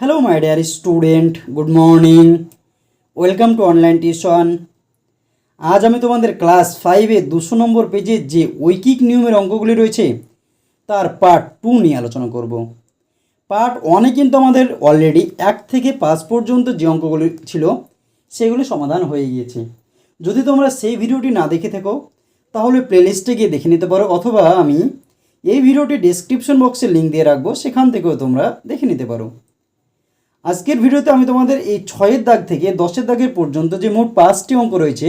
Hello my dear student good morning welcome to online tuition আজ আমি তোমাদের class ফাইভে দুশো নম্বর পেজে যে ঐকিক নিয়মের অঙ্কগুলি রয়েছে, তার পার্ট টু নিয়ে আলোচনা করব। পার্ট ওয়ানে কিন্তু আমাদের অলরেডি এক থেকে পাঁচ পর্যন্ত যে অঙ্কগুলি ছিল, সেগুলি সমাধান হয়ে গিয়েছে। যদি তোমরা সেই ভিডিওটি না দেখে থাকো, তাহলে প্লেলিস্টে গিয়ে দেখে নিতে পারো, অথবা আমি এই ভিডিওটি ডেসক্রিপশন বক্সে লিঙ্ক দিয়ে রাখব, সেখান থেকেও তোমরা দেখে নিতে পারো। আজকের ভিডিওতে আমি তোমাদের এই ছয়ের দাগ থেকে দশের দাগের পর্যন্ত যে মোট পাঁচটি অঙ্ক রয়েছে,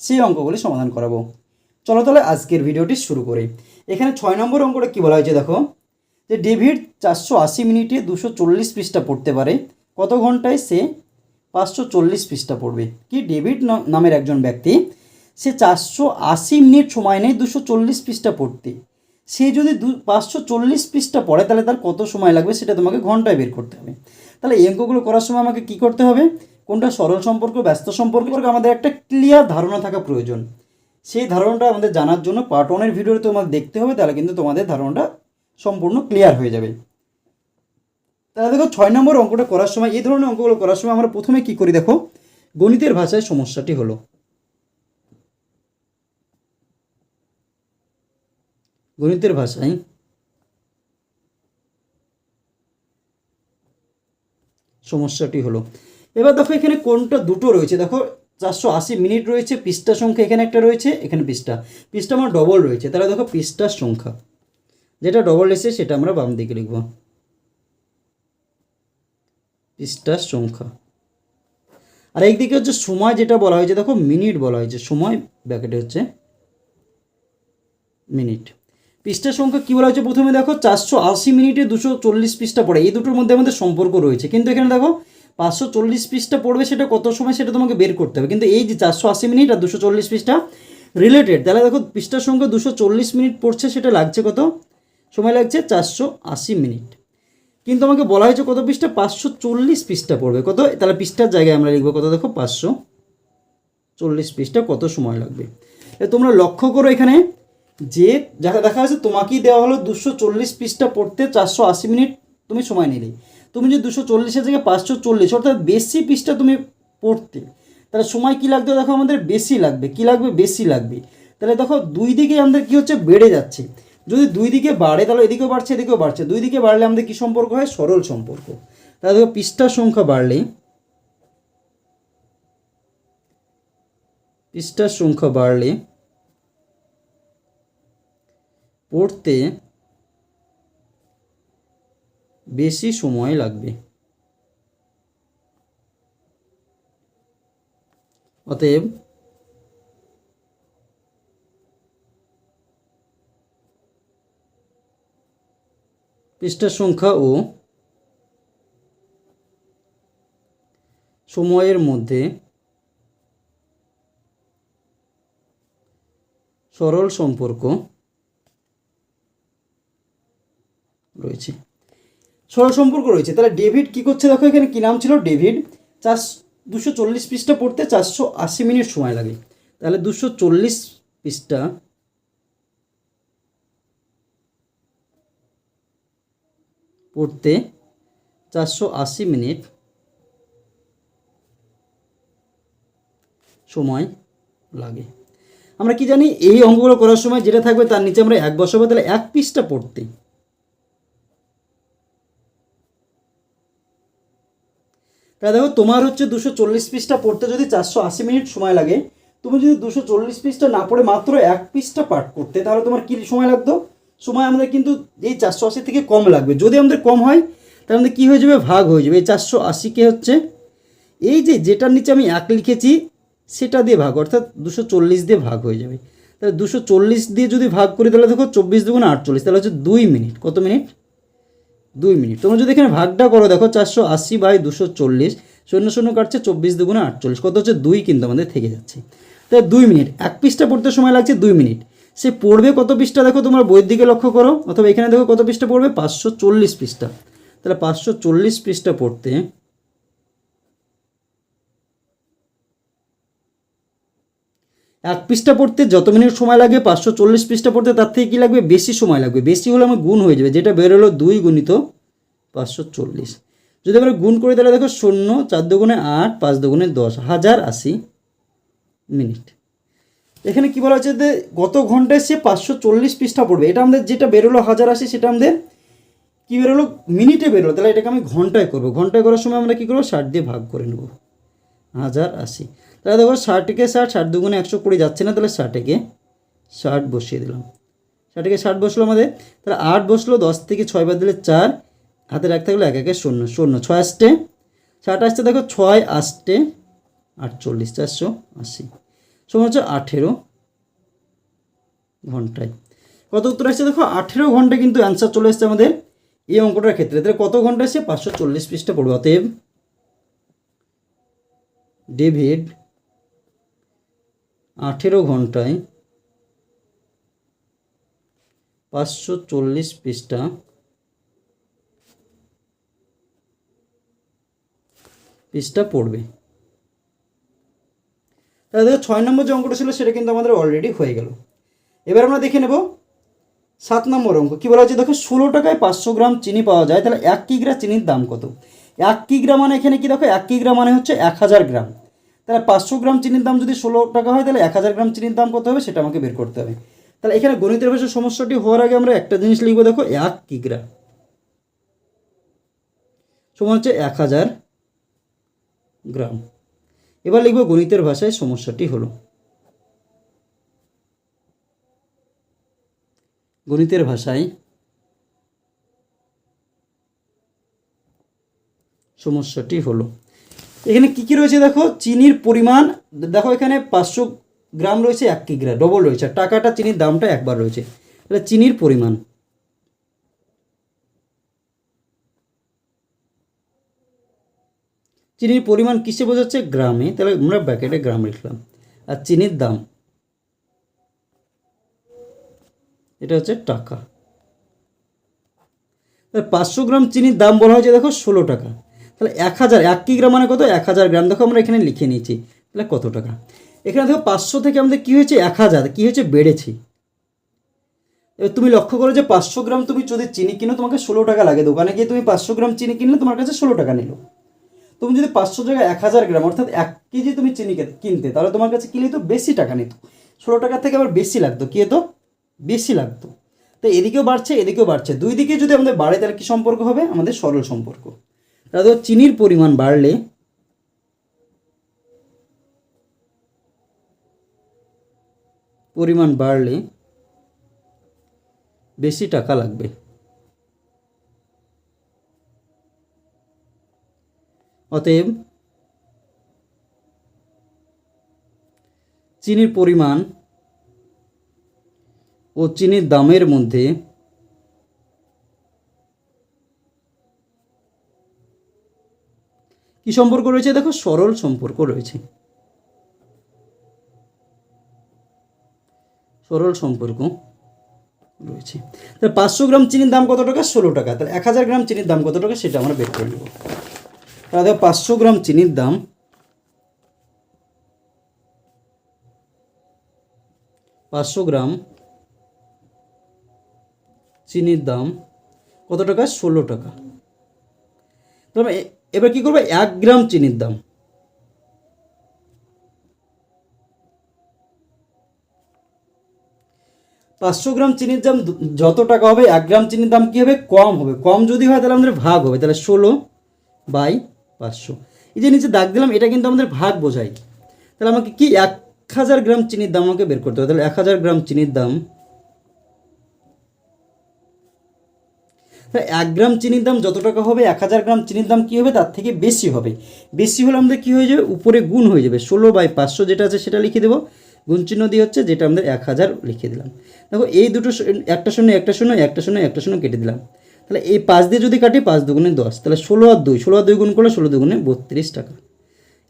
সেই অঙ্কগুলি সমাধান করাবো। চলো তাহলে আজকের ভিডিওটি শুরু করি। এখানে ছয় নম্বর অঙ্কটা কী বলা হয়েছে দেখো? যে ডেভিড চারশো আশি মিনিটে দুশো চল্লিশ পৃষ্ঠা পড়তে পারে। কত ঘন্টায় সে পাঁচশো চল্লিশ পৃষ্ঠা পড়বে? কি ডেভিড নামের একজন ব্যক্তি? সে চারশো আশি মিনিট সময় নেয় দুশো চল্লিশ পৃষ্ঠা পড়তে। সে যদি দু, পাঁচশো চল্লিশ পৃষ্ঠা পড়ে, তাহলে তার কত সময় লাগবে সেটা তোমাকে ঘন্টায় বের করতে হবে। তাহলে এই অঙ্কগুলো করার সময় আমাকে কি করতে হবে? কোনটা সরল সম্পর্ক, ব্যস্ত সম্পর্ক? আমাদের একটা ক্লিয়ার ধারণা থাকা প্রয়োজন। সেই ধারণাটা আমাদের জানার জন্য পার্ট ওয়ানের ভিডিওতে তোমাদের দেখতে হবে, তাহলে কিন্তু তোমাদের ধারণাটা সম্পূর্ণ ক্লিয়ার হয়ে যাবে। তাহলে দেখো, ছয় নম্বর অঙ্কটা করার সময়, এই ধরনের অঙ্কগুলো করার সময় আমরা প্রথমে কি করি দেখো? গণিতের ভাষায় সমস্যাটি হলো। গণিতের ভাষায় সমস্যাটি হলো। এবার দেখো এখানে কোনটা দুটো রয়েছে। দেখো চারশো আশি মিনিট রয়েছে, পৃষ্ঠা সংখ্যা এখানে একটা রয়েছে, এখানে পৃষ্ঠা। পৃষ্ঠা আমার ডবল রয়েছে। তাহলে দেখো পৃষ্ঠার সংখ্যা। যেটা ডবল এসে সেটা আমরা বাম দিকে লিখব। পৃষ্ঠার সংখ্যা। আর একদিকে হচ্ছে সময় যেটা বলা হয়েছে, দেখো মিনিট বলা হয়েছে। সময় ব্যাকেটে হচ্ছে মিনিট। পৃষ্ঠার সংখ্যা কী বলা হয়েছে প্রথমে দেখো? চারশো আশি মিনিটে দুশো চল্লিশ পৃষ্ঠা পড়ে। এই দুটোর মধ্যে আমাদের সম্পর্ক রয়েছে। কিন্তু এখানে দেখো, পাঁচশো চল্লিশ পৃষ্ঠা পড়বে সেটা কত সময় সেটা তোমাকে বের করতে হবে। কিন্তু এই যে চারশো আশি মিনিট আর দুশো চল্লিশ পৃষ্ঠা রিলেটেড তাহলে দেখো পৃষ্ঠার সংখ্যা দুশো চল্লিশ মিনিট পড়ছে, সেটা লাগছে কত? সময় লাগছে চারশো আশি মিনিট। কিন্তু আমাকে বলা হয়েছে কত পৃষ্ঠা? পাঁচশো চল্লিশ পৃষ্ঠা পড়বে। কত? তাহলে পৃষ্ঠার জায়গায় আমরা লিখব কত? দেখো, পাঁচশো চল্লিশ পৃষ্ঠা কত সময় লাগবে? তোমরা লক্ষ্য করো এখানে যে যাকে দেখা যাচ্ছে তোমাকেই দেওয়া হলো দুশো চল্লিশ পৃষ্ঠা পড়তে চারশো আশি মিনিট তুমি সময় নিলে। তুমি যদি দুশো চল্লিশের জায়গায় পাঁচশো চল্লিশ, অর্থাৎ বেশি পৃষ্ঠা তুমি পড়তে, তাহলে সময় কী লাগবে দেখো আমাদের? বেশি লাগবে। কী লাগবে? বেশি লাগবে। তাহলে দেখো দুই দিকে আমাদের কী হচ্ছে? বেড়ে যাচ্ছে। যদি দুই দিকে বাড়ে, তাহলে এদিকেও বাড়ছে এদিকেও বাড়ছে। দুই দিকে বাড়লে আমাদের কী সম্পর্ক হয়? সরল সম্পর্ক। তাহলে দেখো পৃষ্ঠার সংখ্যা বাড়লে, পৃষ্ঠার সংখ্যা বাড়লে পড়তে বেশি সময় লাগবে। অতএব পৃষ্ঠার সংখ্যা ও সময়ের মধ্যে সরল সম্পর্ক রয়েছে। সরল সম্পর্ক রয়েছে। তাহলে ডেভিড কি করছে? দেখো এখানে কি নাম ছিল? ডেভিড। চার দুশো চল্লিশ পৃষ্ঠা পড়তে চারশো আশি মিনিট সময় লাগে। তাহলে দুশো চল্লিশ পৃষ্ঠা পড়তে চারশো আশি মিনিট সময় লাগে। আমরা কি জানি? এই অঙ্কগুলো করার সময় যেটা থাকবে তার নিচে আমরা এক বসাবো। তাহলে এক পৃষ্ঠা পড়তে। দেখো, তোমার হচ্ছে দুশো চল্লিশ পিসটা পড়তে যদি চারশো আশি মিনিট সময় লাগে, তুমি যদি দুশো চল্লিশ পিসটা না পড়ে মাত্র এক পিসটা পাঠ করতে, তাহলে তোমার কী সময় লাগতো? সময় আমাদের কিন্তু এই চারশো আশি থেকে কম লাগবে। যদি আমাদের কম হয়, তাহলে আমাদের কী হয়ে যাবে? ভাগ হয়ে যাবে। এই চারশো আশিকে হচ্ছে? এই যে যেটার নিচে আমি এক লিখেছি, সেটা দিয়ে ভাগ, অর্থাৎ দুশো চল্লিশ দিয়ে ভাগ হয়ে যাবে। তাহলে দুশো চল্লিশ দিয়ে যদি ভাগ করি, তাহলে দেখো, চব্বিশ দুগুণ আটচল্লিশ, তাহলে হচ্ছে দুই মিনিট। কত মিনিট? দুই মিনিট। তোমরা যদি এখানে ভাগটা করো, দেখো চারশো আশি বাই দুশো চল্লিশ, শূন্য শূন্য কাটছে চব্বিশ দুগুণে আটচল্লিশ। কত হচ্ছে? দুই কিন্তু আমাদের থেকে যাচ্ছে। তাই দুই মিনিট। এক পিসটা পড়তে সময় লাগছে দুই মিনিট। সে পড়বে কত পৃষ্ঠা? দেখো তোমরা বইয়ের দিকে লক্ষ্য করো। অথবা এখানে দেখো কত পৃষ্ঠা পড়বে? পাঁচশো চল্লিশ পৃষ্ঠা। তাহলে পাঁচশো চল্লিশ পৃষ্ঠা পড়তে এক পৃষ্ঠা পড়তে যত মিনিট সময় লাগে পাঁচশো চল্লিশ পৃষ্ঠা পড়তে তার থেকে কী লাগবে? বেশি সময় লাগবে। বেশি হলে আমার গুণ হয়ে যাবে, যেটা বেরোলো দুই গুণিত পাঁচশো চল্লিশ। যদি আমরা গুণ করি তাহলে দেখো শূন্য, চার দুগুণে আট, পাঁচ দুগুণে দশ, হাজার আশি মিনিট। এখানে কি বলা হচ্ছে যে গত ঘন্টায় সে পাঁচশো চল্লিশ পৃষ্ঠা পড়বে। এটা আমাদের যেটা বেরোলো হাজার আশি, সেটা আমাদের কী বেরোলো মিনিটে বেরোলো তাহলে এটাকে আমি ঘন্টায় করব। ঘন্টায় করার সময় আমরা কী করব? ষাট দিয়ে ভাগ করে নেব। হাজার আশি। তাহলে দেখো ষাটকে ষাট ষাট দুগুণে একশো কুড়ি যাচ্ছে না, তাহলে ষাটকে ষাট বসিয়ে দিলাম। ষাটকে ষাট বসল আমাদের, তাহলে আট বসল, দশ থেকে ছয় বাদ দিলে চার হাতে রাখতে থাকল এক, একে শূন্য শূন্য, ছয় আসতে ষাট আসতে দেখো, ছয় আসতে আটচল্লিশ, চারশো আশি সময় হচ্ছে আঠেরো ঘন্টায়। কত উত্তর আসছে দেখো, আঠেরো ঘণ্টা কিন্তু অ্যান্সার চলে এসছে আমাদের এই অঙ্কটার ক্ষেত্রে। তাহলে কত ঘণ্টা এসছে? পাঁচশো চল্লিশ পৃষ্ঠা পড়বে, অতএব ডেভিড আঠেরো ঘন্টায় পাঁচশো চল্লিশ পৃষ্ঠা। পৃষ্ঠা পড়বে। তাহলে দেখো ছয় নম্বর যে অঙ্কটা ছিল সেটা কিন্তু আমাদের অলরেডি হয়ে গেল। এবার আমরা দেখে নেব সাত নম্বর অঙ্ক। কী বলা হচ্ছে দেখো ষোলো টাকায় পাঁচশো গ্রাম চিনি পাওয়া যায়। তাহলে এক কিগ্রা চিনির দাম কত? এক কিগ্রা মানে এখানে কি দেখো? এক কিগ্রা মানে হচ্ছে এক হাজার গ্রাম। তাহলে পাঁচশো গ্রাম চিনির দাম যদি ষোলো টাকা হয়, তাহলে এক হাজার গ্রাম চিনির দাম কত হবে সেটা আমাকে বের করতে হবে। তাহলে এখানে গণিতের ভাষার সমস্যাটি হওয়ার আগে আমরা একটা জিনিস লিখব, দেখো, এক কিগ্রা। সমান হচ্ছে এক হাজার গ্রাম। এবার লিখব গণিতের ভাষায় সমস্যাটি হলো। গণিতের ভাষায় সমস্যাটি হলো। এখানে কি কি রয়েছে দেখো? চিনির পরিমাণ, দেখো এখানে পাঁচশো গ্রাম রয়েছে, এক কিগ্রা ডবল রয়েছে। টাকাটা চিনির দামটা একবার রয়েছে। তাহলে চিনির পরিমাণ। চিনির পরিমাণ কিসে বোঝাচ্ছে? গ্রামে। তাহলে আমরা ব্যাকেটে গ্রাম লিখলাম। আর চিনির দাম। এটা হচ্ছে টাকা। পাঁচশো গ্রাম চিনির দাম বলা হয়েছে দেখো, ষোলো টাকা। তাহলে এক হাজার, এক কিগ্রা মানে কত? এক হাজার গ্রাম। দেখো আমরা এখানে লিখে নিয়েছি। তাহলে কত টাকা? এখানে দেখো পাঁচশো থেকে আমাদের কী হয়েছে? এক হাজার। কী হয়েছে? বেড়েছে। এবার তুমি লক্ষ্য করো যে পাঁচশো গ্রাম তুমি যদি চিনি কিনো, তোমাকে ষোলো টাকা লাগে। দোকানে গিয়ে তুমি পাঁচশো গ্রাম চিনি কিনলে তোমার কাছে ষোলো টাকা নিল। তুমি যদি পাঁচশো জায়গায় এক হাজার গ্রাম, অর্থাৎ এক কেজি তুমি চিনি কিনতে, তাহলে তোমার কাছে কিনলে তো বেশি টাকা নিত। ষোলো টাকার থেকে আবার বেশি লাগতো। কি হতো? বেশি লাগতো। তো এদিকেও বাড়ছে এদিকেও বাড়ছে। দুই দিকে যদি আমাদের বাড়ে, তাহলে কী সম্পর্ক হবে? আমাদের সরল সম্পর্ক। তাহলে চিনির পরিমাণ বাড়লে পরিমাণ বাড়লে বেশি টাকা লাগবে। অতএব চিনির পরিমাণ ও চিনির দামের মধ্যে কি সম্পর্ক রয়েছে? দেখো, সরল সম্পর্ক রয়েছে। সরল সম্পর্ক রয়েছে। তাহলে পাঁচশো গ্রাম চিনির দাম কত টাকা? ষোলো টাকা। তাহলে এক হাজার গ্রাম চিনির দাম কত টাকা? সেটা আমরা বের করে নেব। তাহলে দেখো, পাঁচশো গ্রাম চিনির দাম পাঁচশো গ্রাম চিনির দাম কত টাকা? ষোলো টাকা। তবে এবার কি করব? এক গ্রাম চিনির দাম। পাঁচশো গ্রাম চিনির দাম যত টাকা হবে, এক গ্রাম চিনির দাম কী হবে? কম হবে। কম যদি হয়, তাহলে আমাদের ভাগ হবে। তাহলে ষোলো বাই পাঁচশো। এই যে নিচে দাগ দিলাম, এটা কিন্তু আমাদের ভাগ বোঝায়। তাহলে আমাকে কি এক হাজার গ্রাম চিনির দাম আমাকে বের করতে হবে? তাহলে এক হাজার গ্রাম চিনির দাম এক গ্রাম চিনির দাম যত টাকা হবে, এক হাজার গ্রাম চিনির দাম কী হবে, তার থেকে বেশি হবে। বেশি হলে আমাদের কী হয়ে যাবে? উপরে গুণ হয়ে যাবে। ষোলো বাই পাঁচশো যেটা আছে সেটা লিখে দেবো। গুণ চিহ্ন দিয়ে হচ্ছে যেটা আমাদের এক হাজার লিখে দিলাম। দেখো, এই দুটো একটা শূন্য একটা শূন্য একটা শূন্য একটা শূন্য কেটে দিলাম। তাহলে এই পাঁচ দিয়ে যদি কাটি, পাঁচ দুগুণে দশ। তাহলে ষোলো আর দুই। ষোলো আর দুই গুণ করলে ষোলো দুগুণে বত্রিশ টাকা।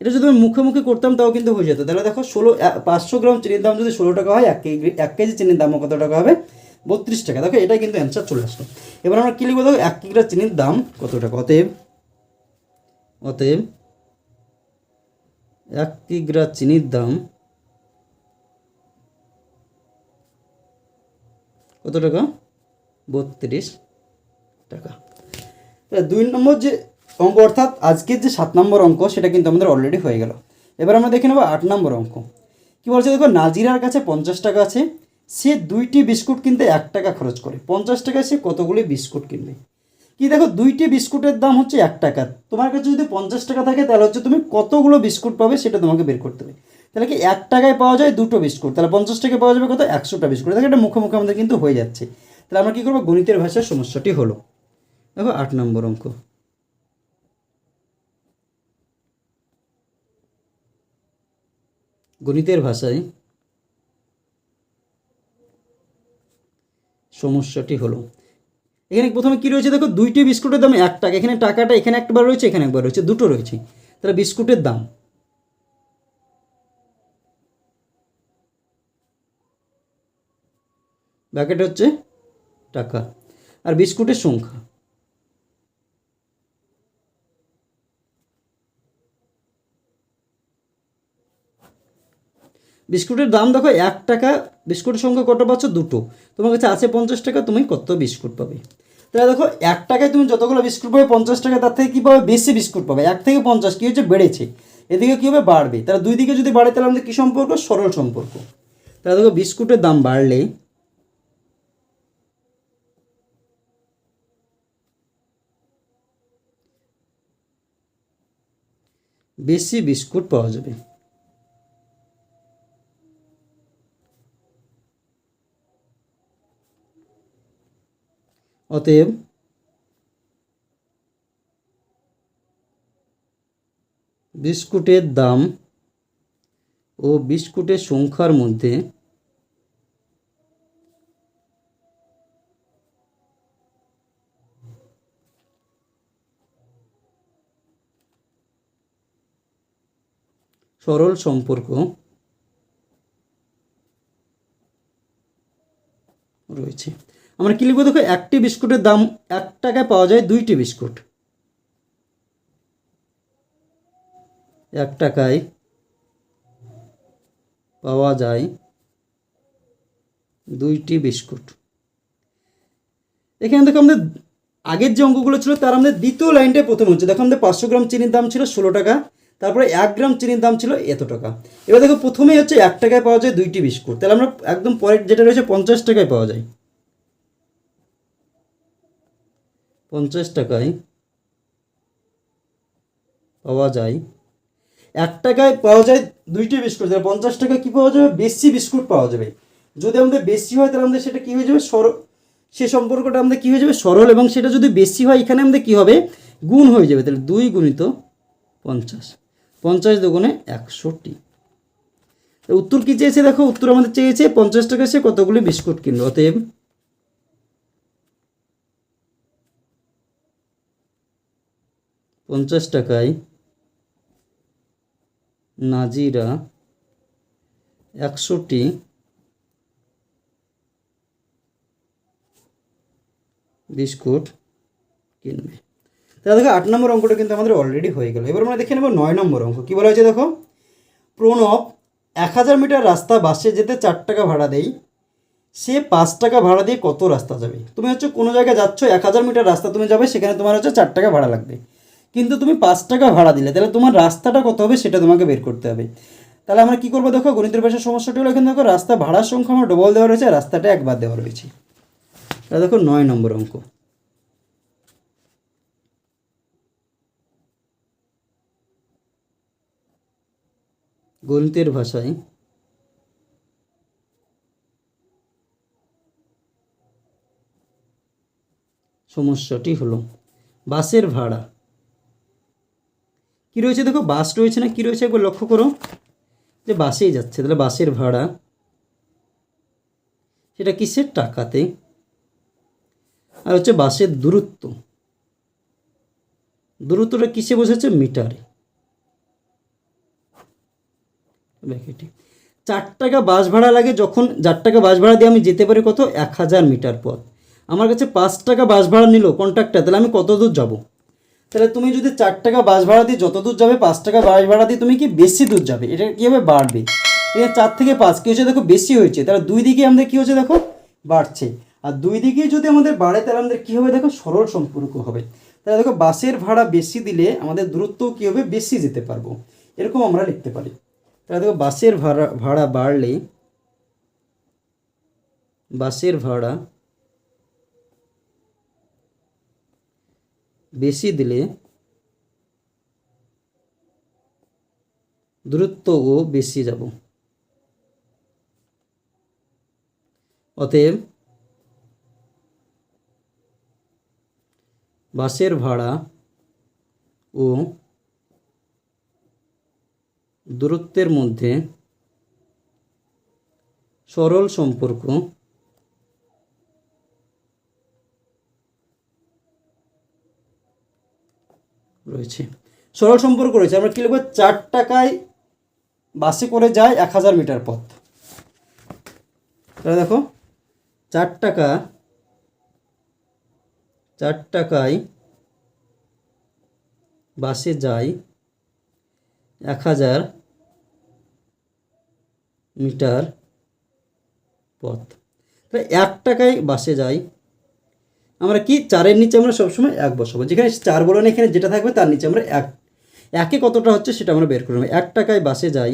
এটা যদি আমি মুখে মুখে করতাম, তাও কিন্তু হয়ে যেত। তাহলে দেখো, ষোলো পাঁচশো গ্রাম চিনির দাম যদি ষোলো টাকা হয়, এক কেজি এক কেজি চিনির দাম কত টাকা হবে? বত্রিশ টাকা। দেখো, এটাই কিন্তু অ্যান্সার চলে আসলো। এবার আমরা কী লিখব? দেখো, এক কিগ্রা চিনির দাম কত টাকা? অতএব অতএব, এক কিগ্রা চিনির দাম কত টাকা? বত্রিশ টাকা। দুই নম্বর যে অঙ্ক, অর্থাৎ আজকের যে সাত নম্বর অঙ্ক, সেটা কিন্তু আমাদের অলরেডি হয়ে গেল। এবার আমরা দেখে নেব আট নম্বর অঙ্ক। কী বলছে? দেখো, নাজিরার কাছে পঞ্চাশ টাকা আছে। সে দুইটি বিস্কুট কিনতে এক টাকা খরচ করে। পঞ্চাশ টাকায় সে কতগুলি বিস্কুট কিনবে? কি দেখো, দুইটি বিস্কুটের দাম হচ্ছে এক টাকা। তোমার কাছে যদি পঞ্চাশ টাকা থাকে, তাহলে হচ্ছে তুমি কতগুলো বিস্কুট পাবে সেটা তোমাকে বের করতে হবে। তাহলে কি এক টাকায় পাওয়া যায় দুটো বিস্কুট? তাহলে পঞ্চাশ টাকায় পাওয়া যাবে কত? একশোটা বিস্কুট। দেখো, এটা মুখে মুখে আমাদের কিন্তু হয়ে যাচ্ছে। তাহলে আমরা কী করব? গণিতের ভাষার সমস্যাটি হলো। দেখো, আট নম্বর অঙ্ক। গণিতের ভাষায় সমস্যাটি হলো। এখানে প্রথমে কী রয়েছে দেখো? দুইটি বিস্কুটের দাম এক টাকা। এখানে টাকাটা এখানে একবার রয়েছে, এখানে একবার রয়েছে। দুটো রয়েছে। তাহলে বিস্কুটের দাম। ব্যাকেট হচ্ছে টাকা। আর বিস্কুটের সংখ্যা। বিস্কুটের দাম দেখো এক টাকা, বিস্কুটের সংখ্যা কত পাচ্ছ? দুটো। তোমার কাছে আছে পঞ্চাশ টাকা, তুমি কত বিস্কুট পাবে? তাহলে দেখো, এক টাকায় তুমি যতগুলো বিস্কুট পাবে, পঞ্চাশ টাকা তার থেকে কী পাবে? বেশি বিস্কুট পাবে। এক থেকে পঞ্চাশ, কী হচ্ছে? বেড়েছে। এদিকে কী হবে? বাড়বে। তাহলে দুই দিকে যদি বাড়ে, তাহলে আমাদের কী সম্পর্ক? সরল সম্পর্ক। তাহলে দেখো, বিস্কুটের দাম বাড়লে বেশি বিস্কুট পাওয়া যাবে। অতএব বিস্কুটের দাম ও বিস্কুটের সংখ্যার মধ্যে সরল সম্পর্ক রয়েছে। আমরা কি লিখব দেখো, একটি বিস্কুটের দাম এক টাকায় পাওয়া যায় দুইটি বিস্কুট। এক টাকায় পাওয়া যায় দুইটি বিস্কুট। এখানে দেখো আমাদের আগের যে অঙ্কগুলো ছিল, তার আমাদের দ্বিতীয় লাইনটাই প্রথম হচ্ছে। দেখো আমাদের পাঁচশো গ্রাম চিনির দাম ছিল ষোলো টাকা, তারপরে এক গ্রাম চিনির দাম ছিল এত টাকা। এবার দেখো প্রথমেই হচ্ছে এক টাকায় পাওয়া যায় দুইটি বিস্কুট। তাহলে আমরা একদম পরের যেটা রয়েছে পঞ্চাশ টাকায় পাওয়া যায়। পঞ্চাশ টাকায় পাওয়া যায়। এক টাকায় পাওয়া যায় দুইটি বিস্কুট, তাহলে পঞ্চাশ টাকায় কী পাওয়া যাবে? বেশি বিস্কুট পাওয়া যাবে। যদি আমাদের বেশি হয়, তাহলে আমাদের সেটা কী হয়ে যাবে? সর সে সম্পর্কটা আমাদের কী হয়ে যাবে? সরল, এবং সেটা যদি বেশি হয়, এখানে আমাদের কী হবে? গুণ হয়ে যাবে। তাহলে দুই গুণিত পঞ্চাশ। পঞ্চাশ দুগুণে একশোটি উত্তর কী চেয়েছে? দেখো, উত্তর আমাদের চেয়েছে, পঞ্চাশ টাকা সে কতগুলি বিস্কুট কিনলো অতএব পঞ্চাশ টাকায় নাজিরা একশোটি বিস্কুট কিনবে। তাহলে দেখো, আট নম্বর অঙ্কটা কিন্তু আমাদের অলরেডি হয়ে গেল। এবার আমরা দেখে নেব নয় নম্বর অঙ্ক। কী বলা হয়েছে দেখো? প্রণব এক হাজার মিটার রাস্তা বাসে যেতে চার টাকা ভাড়া দেয়। সে পাঁচ টাকা ভাড়া দিয়ে কত রাস্তা যাবে? তুমি হচ্ছে কোনো জায়গায় যাচ্ছ, এক হাজার মিটার রাস্তা তুমি যাবে, সেখানে তোমার হচ্ছে চার টাকা ভাড়া লাগবে। কিন্তু তুমি পাঁচ টাকা ভাড়া দিলে, তাহলে তোমার রাস্তাটা কত হবে সেটা তোমাকে বের করতে হবে। তাহলে আমরা কী করব দেখো, গণিতের ভাষার সমস্যাটি হলো এখানে দেখো, রাস্তা ভাড়ার সংখ্যা আমার ডবল দেওয়া রয়েছে রাস্তাটা একবার দেওয়া রয়েছে। তাহলে দেখো নয় নম্বর অঙ্ক। গণিতের ভাষায় সমস্যাটি হলো, বাসের ভাড়া কি রয়েছে দেখো? বাস রয়েছে না? কি রয়েছে? একবার লক্ষ্য করো। যে বাসেই যাচ্ছে, তাহলে বাসের ভাড়া। সেটা কিসের? টাকাতে। আর হচ্ছে বাসের দূরত্ব। দূরত্বটা কিসে বোঝাচ্ছে? মিটারে। চার টাকা বাস ভাড়া লাগে যখন, চার টাকা বাস ভাড়া দিয়ে আমি যেতে পারি কত? এক হাজার মিটার পথ। আমার কাছে পাঁচ টাকা বাস ভাড়া নিল কন্ট্রাক্টর, তাহলে আমি কত দূর যাব? তাহলে তুমি যদি চার টাকা বাস ভাড়া দিয়ে যত দূর যাবে, পাঁচ টাকা বাস ভাড়া দিয়ে তুমি কি বেশি দূর যাবে? এটা কীভাবে বাড়বে? এখানে চার থেকে পাঁচ কী হচ্ছে দেখো, বেশি হয়েছে। তাহলে দুই দিকে আমাদের কী হচ্ছে দেখো, বাড়ছে। আর দুই দিকেই যদি আমাদের বাড়ে, তাহলে আমাদের কী হবে? দেখো, সরল সম্পর্ক হবে। তাহলে দেখো, বাসের ভাড়া বেশি দিলে আমাদের দূরত্ব কী হবে? বেশি যেতে পারব। এরকম আমরা লিখতে পারি। তাহলে দেখো, বাসের ভাড়া ভাড়া বাড়লে, বাসের ভাড়া বেশি দিলে দূরত্বও বেশি যাব। অতএব বাসের ভাড়া ও দূরত্বের মধ্যে সরল সম্পর্ক রয়েছে। সরল সম্পর্ক রয়েছে। আমরা কী লিখব? চার টাকায় বাসে করে যায় এক হাজার মিটার পথ। তাহলে দেখো, চার টাকা, চার টাকায় বাসে যায় এক হাজার মিটার পথ। তাহলে এক টাকায় বাসে যাই আমরা কি চারের নিচে আমরা সবসময় এক বসাবো? যেখানে চার বলো না এখানে যেটা থাকবে তার নিচে আমরা এক। একে কতটা হচ্ছে সেটা আমরা বের করে নেব। এক টাকায় বাসে যাই।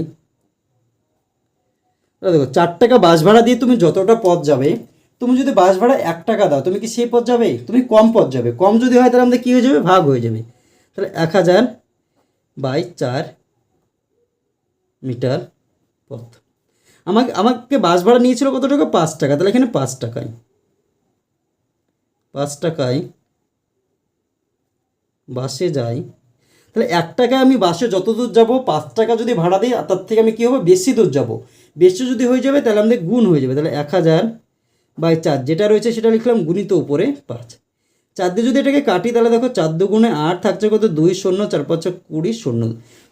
দেখো, চার টাকা বাস ভাড়া দিয়ে তুমি যতটা পথ যাবে, তুমি যদি বাস ভাড়া এক টাকা দাও, তুমি কি সেই পথ যাবে? তুমি কম পথ যাবে। কম যদি হয় তাহলে আমাদের কী হয়ে যাবে? ভাগ হয়ে যাবে। তাহলে এক হাজার বাই চার মিটার পথ। আমাকে আমাকে বাস ভাড়া নিয়েছিল কত টাকা? পাঁচ টাকা। তাহলে এখানে পাঁচ টাকায়। পাঁচ টাকায় বাসে যাই, তাহলে এক টাকায় আমি বাসে যত দূর যাব, পাঁচ টাকা যদি ভাড়া দিই তার থেকে আমি কী হবে? বেশি দূর যাব। বেশি যদি হয়ে যাবে, তাহলে আমাদের গুণ হয়ে যাবে। তাহলে এক হাজার বাই চার যেটা রয়েছে, সেটা লিখলাম গুণিত উপরে পাঁচ। চার দিয়ে যদি এটাকে কাটি, তাহলে দেখো চার দু গুণে আট থাকছে কত? দুই শূন্য, চার পাঁচ কুড়ি শূন্য।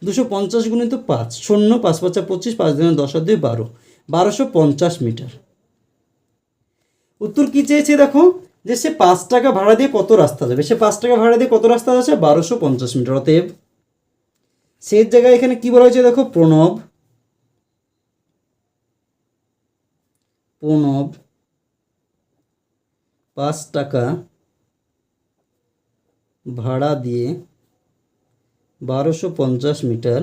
দুশো পঞ্চাশ গুণিত পাঁচ, শূন্য, পাঁচ পাঁচা পঁচিশ, পাঁচ দিনে দশ আর দুই বারো। বারোশো পঞ্চাশ মিটার। উত্তর কী চেয়েছে দেখো? যে সে পাঁচ টাকা ভাড়া দিয়ে কত রাস্তা যাবে? সে পাঁচ টাকা ভাড়া দিয়ে কত রাস্তা যাচ্ছে? বারোশো পঞ্চাশ মিটার। অতএব সেই জায়গায় এখানে কি বলা হয়েছে দেখো? প্রণব প্রণব পাঁচ টাকা ভাড়া দিয়ে বারোশো পঞ্চাশ মিটার,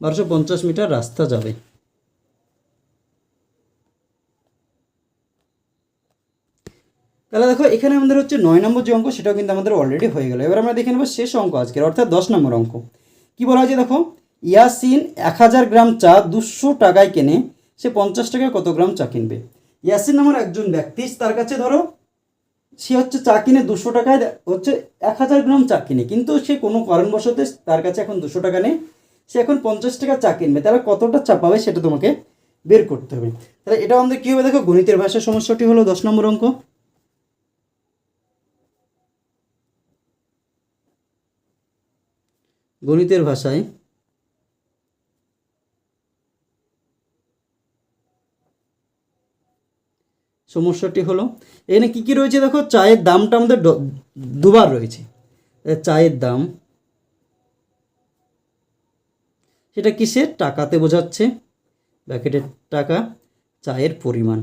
বারোশো পঞ্চাশ মিটার রাস্তা যাবে। তাহলে দেখো, এখানে আমাদের হচ্ছে নয় নম্বর যে অঙ্ক, সেটাও কিন্তু আমাদের অলরেডি হয়ে গেল। এবার আমরা দেখে নেব শেষ অঙ্ক আজকের, অর্থাৎ দশ নম্বর অঙ্ক। কী বলা হয়েছে দেখো? ইয়াসিন এক হাজার গ্রাম চা দুশো টাকায় কেনে, সে পঞ্চাশ টাকায় কত গ্রাম চা কিনবে? ইয়াসিন নামের একজন ব্যক্তি, তার কাছে ধরো, সে হচ্ছে চা কিনে দুশো টাকায় হচ্ছে এক হাজার গ্রাম চা কিনে, কিন্তু সে কোনো কারণবশত তার কাছে এখন দুশো টাকা নেই, সে এখন পঞ্চাশ টাকা চা কিনবে। তাহলে কতটা চা পাবে সেটা তোমাকে বের করতে হবে। তাহলে এটা আমাদের কী হবে দেখো? গণিতের ভাষার সমস্যাটি হলো দশ নম্বর অঙ্ক। গণিতের ভাষায় সমস্যাটি হলো, এখানে কী কী রয়েছে দেখো? চায়ের দামটা আমাদের দুবার রয়েছে। চায়ের দাম, সেটা কিসের? টাকাতে বোঝাচ্ছে। ব্যাকেটের টাকা, চায়ের পরিমাণ।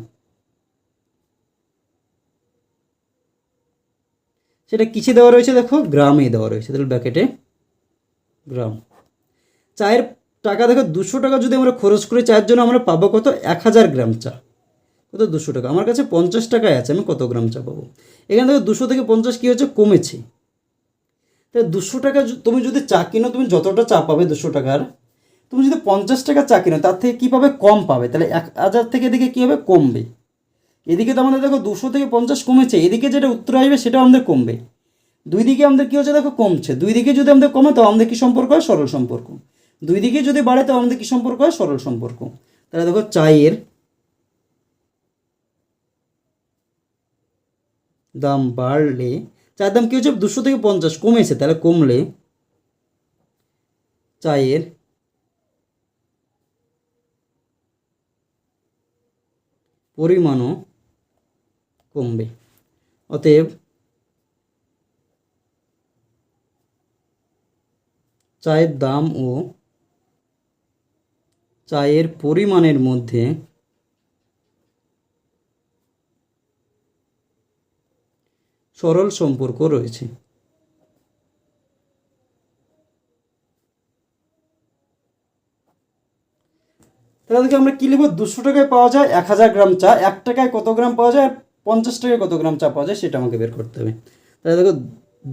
সেটা কিসে দেওয়া রয়েছে দেখো? গ্রামে দেওয়া রয়েছে। তাহলে ব্যাকেটে গ্রাম। চায়ের টাকা দেখো, দুশো টাকা যদি আমরা খরচ করি, চায়ের জন্য আমরা পাবো কত? এক হাজার গ্রাম চা। কত দুশো টাকা? আমার কাছে পঞ্চাশ টাকায় আছে, আমি কত গ্রাম চা পাবো? এখানে দেখো, দুশো থেকে পঞ্চাশ কী হচ্ছে? কমেছে। তাহলে দুশো টাকা তুমি যদি চা কিনো, তুমি যতটা চা পাবে দুশো টাকার, তুমি যদি পঞ্চাশ টাকা চা কিনো, তার থেকে কী পাবে? কম পাবে। তাহলে এক হাজার থেকে এদিকে কী হবে? কমবে। এদিকে তো আমাদের দেখো, দুশো থেকে পঞ্চাশ কমেছে। এদিকে যেটা উত্তর আসবে, সেটাও আমাদের কমবে। দুই দিকে আমাদের কী হচ্ছে দেখো কমছে। দুই দিকে যদি আমাদের কমে তো আমাদের কী সম্পর্ক হয়? সরল সম্পর্ক। দুই দিকে যদি বাড়ে তো আমাদের কী সম্পর্ক হয়? সরল সম্পর্ক। তাহলে দেখো চায়ের দাম বাড়লে চায়ের দাম কী হচ্ছে? দুশো থেকে পঞ্চাশ কমেছে, তাহলে কমলে চায়ের পরিমাণও কমবে। অতএব চায়ের দাম ও চায়ের পরিমাণের মধ্যে সরল সম্পর্ক রয়েছে। তাহলে দেখো আমরা কী লিখব? দুশো টাকায় পাওয়া যায় এক হাজার গ্রাম চা, এক টাকায় কত গ্রাম পাওয়া যায়? আর পঞ্চাশ টাকায় কত গ্রাম চা পাওয়া যায় সেটা আমাকে বের করতে হবে। তাহলে দেখো,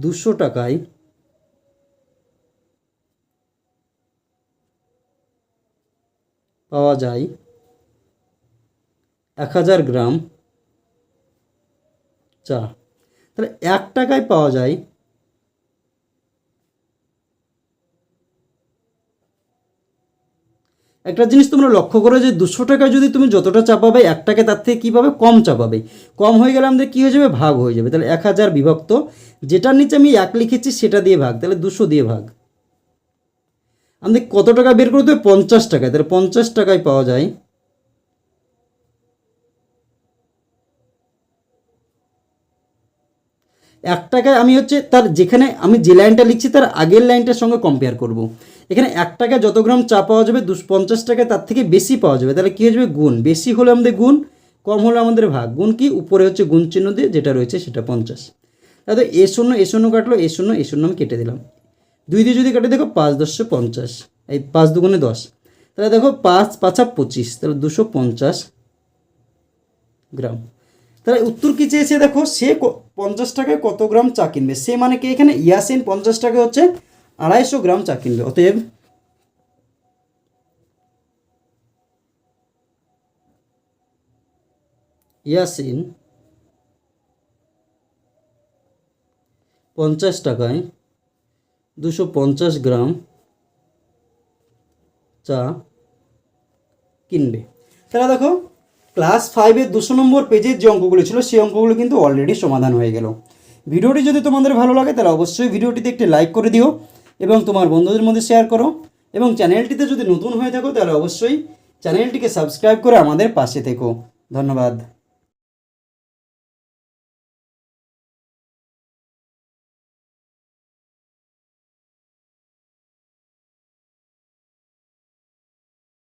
দুশো টাকায় পাওয়া যায়। এক হাজার গ্রাম। চা। তাহলে এক টাকায় পাওয়া যায়। একটা জিনিস তোমরা লক্ষ্য করো যে দুশো টাকায় যদি তুমি যতটা চা পাবে, এক টাকায় তার থেকে কী পাবে? কম চা পাবে। কম হয়ে গেলে আমাদের কী হয়ে যাবে? ভাগ হয়ে যাবে। তাহলে এক হাজার বিভক্ত। যেটার নিচে আমি এক লিখেছি, সেটা দিয়ে ভাগ। তাহলে দুশো দিয়ে ভাগ। আমাদের কত টাকা বের করতে পঞ্চাশ টাকায়। তাহলে পঞ্চাশ টাকায় পাওয়া যায়। এক টাকায় আমি হচ্ছে তার যেখানে আমি যে লাইনটা লিখছি তার আগের লাইনটার সঙ্গে কম্পেয়ার করব। এখানে এক টাকায় যত গ্রাম চা পাওয়া যাবে, দুশো পঞ্চাশ টাকায় তার থেকে বেশি পাওয়া যাবে। তাহলে কী হয়ে যাবে? গুণ। বেশি হলে আমাদের গুণ, কম হলে আমাদের ভাগ। গুণ কি? উপরে হচ্ছে গুণ চিহ্ন দিয়ে যেটা রয়েছে সেটা পঞ্চাশ। তাহলে এ শূন্য এ শূন্য কাটলো, এ শূন্য এ শূন্য আমি কেটে দিলাম। দুই দিয়ে যদি কাটে, দেখো পাঁচ দশশো পঞ্চাশ। এই পাঁচ দুগুণে দশ। তাহলে দেখো পাঁচ, পাঁচা পঁচিশ, তাহলে দুশো পঞ্চাশ গ্রাম। তাহলে উত্তর কী চেয়েছে দেখো? সে পঞ্চাশ টাকায় কত গ্রাম চা কিনবে? সে মানে কি এখানে ইয়াসিন পঞ্চাশ টাকা হচ্ছে আড়াইশো গ্রাম চা কিনবে। অতএব ইয়াসিন পঞ্চাশ টাকায় দুশো পঞ্চাশ গ্রাম চা কিনবে। তাহলে দেখো ক্লাস ফাইভের দুশো নম্বর পেজের যে অঙ্কগুলো ছিল, সেই অঙ্কগুলো কিন্তু অলরেডি সমাধান হয়ে গেল। ভিডিওটি যদি তোমাদের ভালো লাগে, তাহলে অবশ্যই ভিডিওটিতে একটি লাইক করে দিও এবং তোমার বন্ধুদের মধ্যে শেয়ার করো এবং চ্যানেলটিতে যদি নতুন হয়ে থাকো, তাহলে অবশ্যই চ্যানেলটিকে সাবস্ক্রাইব করে আমাদের পাশে থেকো। ধন্যবাদ।